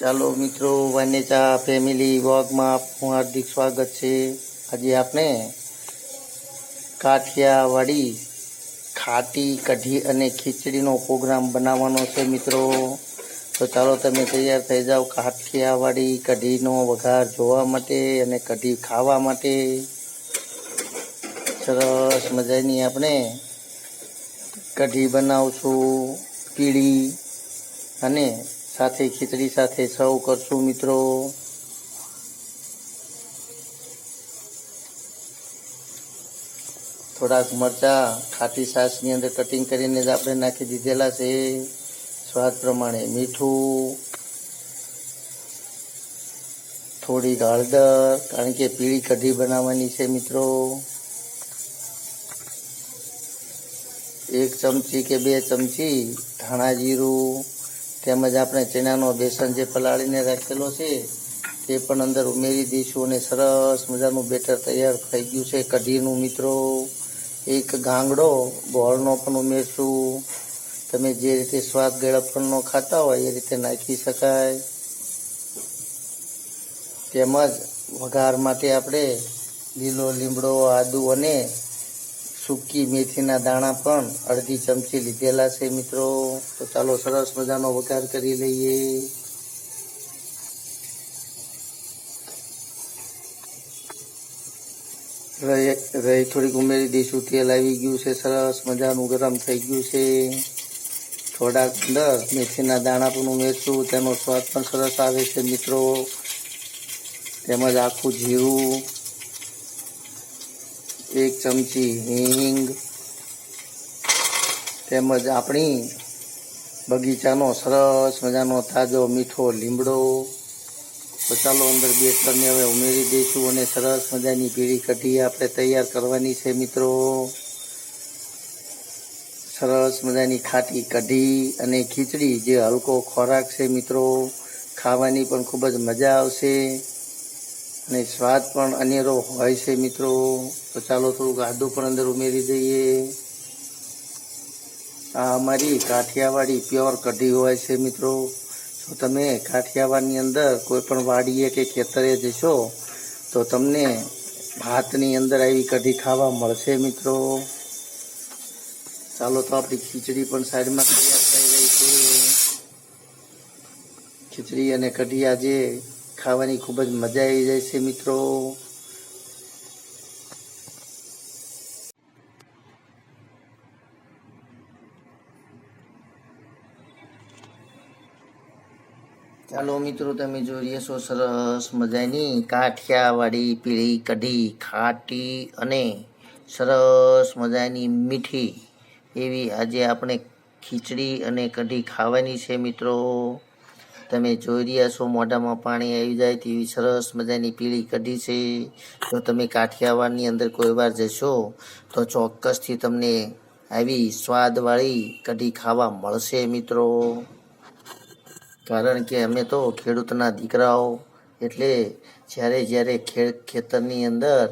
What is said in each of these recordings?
ચાલો મિત્રો વાનેચા ફેમિલી વોગમાં આપનું હાર્દિક સ્વાગત છે. આજે આપણે કાઠિયાવાડી ખાટી, કઢી અને ખીચડીનો પ્રોગ્રામ બનાવવાનો છે મિત્રો. તો ચાલો તમે તૈયાર થઈ જાઓ કાઠિયાવાડી કઢીનો વઘાર જોવા માટે અને કઢી ખાવા માટે. સરસ મજાની આપણે કઢી બનાવશું, પીળી અને સાથે ખીચડી સાથે સૌ કરશું મિત્રો. થોડાક મરચા, ખાટી સાસની અંદર કટિંગ કરીને જ આપણે નાખી દીધેલા છે. સ્વાદ પ્રમાણે મીઠું થોડી હળદર, કારણ કે પીળી કઢી બનાવવાની છે મિત્રો. એક ચમચી કે બે ચમચી ધાણા જીરું તેમજ આપણે ચણાનો બેસન જે પલાળીને રાખેલો છે, તે પણ અંદર ઉમેરી દઈશું અને સરસ મજાનું બેટર તૈયાર થઈ ગયું છે. કઢીનું મિત્રો, એક ગાંગડો ગોળનો પણ ઉમેરશું. તમે જે રીતે સ્વાદ ગળપણનો ખાતા હોય એ રીતે નાખી શકાય. તેમજ વઘાર માટે આપણે લીલો લીમડો, આદુ અને સૂકી મેથીના દાણા પણ અડધી ચમચી લીધેલા છે મિત્રો. તો ચાલો સરસ મજાનો વઘાર કરી લઈએ. રહી થોડીક ઉમેરી દઈશું. તેલ આવી ગયું છે સરસ મજાનું, ગરમ થઈ ગયું છે. થોડાક અંદર મેથીના દાણા પણ ઉમેરશું. તેનો સ્વાદ પણ સરસ આવે છે મિત્રો. તેમજ આખું જીરું. એક ચમચી હિંગ તેમજ આપણી બગીચાનો સરસ મજાનો તાજો મીઠો લીમડો. તો ચાલો અંદર ત્રણને હવે ઉમેરી દઈશું અને સરસ મજાની પીળી કઢી આપણે તૈયાર કરવાની છે મિત્રો. સરસ મજાની ખાટી કઢી અને ખીચડી જે હલકો ખોરાક છે મિત્રો. ખાવાની પણ ખૂબ જ મજા આવશે અને સ્વાદ પણ અનેરો હોય છે મિત્રો. તો ચાલો થોડુંક આદુ પણ અંદર ઉમેરી દઈએ. આ અમારી કાઠિયાવાડી પ્યોર કઢી હોય છે મિત્રો. જો તમે કાઠિયાવાડની અંદર કોઈ પણ વાડીએ કે ખેતરે જશો, તો તમને ભાતની અંદર આવી કઢી ખાવા મળશે મિત્રો. ચાલો તો આપણી ખીચડી પણ સાઈડમાં તૈયાર થઈ રહી છે. ખીચડી અને કઢી આજે ખાવાની ખૂબ જ મજા આવી જાય છે મિત્રો. ચાલો મિત્રો, તમે રહ્યા છો, સરસ મજાની કાઠિયાવાડી પીળી કઢી, ખાટી અને સરસ મજાની મીઠી એવી આજે આપણે ખીચડી અને કઢી ખાવાની છે મિત્રો. તમે જોઈ રહ્યા છો, મોઢામાં પાણી આવી જાય તેવી સરસ મજાની પીળી કઢી છે. જો તમે કાઠિયાવાડની અંદર કોઈ વાર જશો, તો ચોક્કસથી તમને આવી સ્વાદવાળી કઢી ખાવા મળશે મિત્રો. કારણ કે અમે તો ખેડૂતના દીકરાઓ. એટલે જ્યારે જ્યારે ખેડ ખેતરની અંદર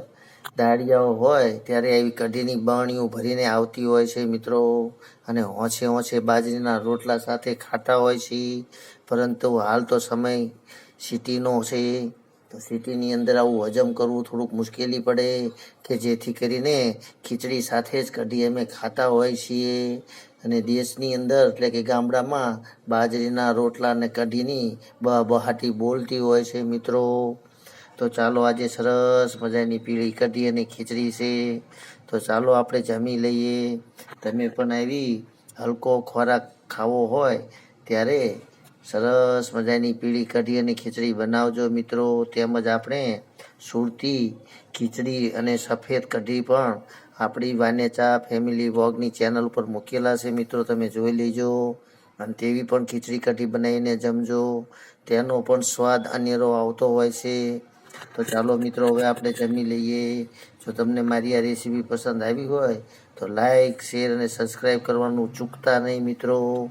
દાળિયાઓ હોય, ત્યારે આવી કઢીની બરણીઓ ભરીને આવતી હોય છે મિત્રો. અને હોંછે હોંછે બાજરીના રોટલા સાથે ખાતા હોય છે. પરંતુ હાલ તો સમય સિટીનો છે. તો સિટીની અંદર આવું હજમ કરવું થોડુંક મુશ્કેલી પડે કે જેથી કરીને ખીચડી સાથે જ કઢી અમે ખાતા હોય છીએ. અને દેશની અંદર એટલે કે ગામડામાં બાજરીના રોટલા અને કઢીની બહાટી બોલતી હોય છે મિત્રો. તો ચાલો આજે સરસ મજાની પીળી કઢી અને ખીચડી છે. તો ચાલો આપણે જમી લઈએ. તમે પણ આવી હલકો ખોરાક ખાવો હોય ત્યારે સરસ મજાની પીળી કઢી અને ખીચડી બનાવજો મિત્રો. તેમજ આપણે સુરતી ખીચડી અને સફેદ કઢી પણ આપણી વાનેચા ફેમિલી વોગની ચેનલ ઉપર મૂકેલા છે મિત્રો. તમે જોઈ લેજો. અને તેવી પણ ખીચડી કઢી બનાવીને જમજો. તેનો પણ સ્વાદ અનેરો આવતો હોય છે. તો ચાલો મિત્રો, હવે આપણે જમી લઈએ. જો તમને મારી આ રેસીપી પસંદ આવી હોય, તો લાઈક શેર અને સબસ્ક્રાઈબ કરવાનું ચૂકતા નહીં મિત્રો.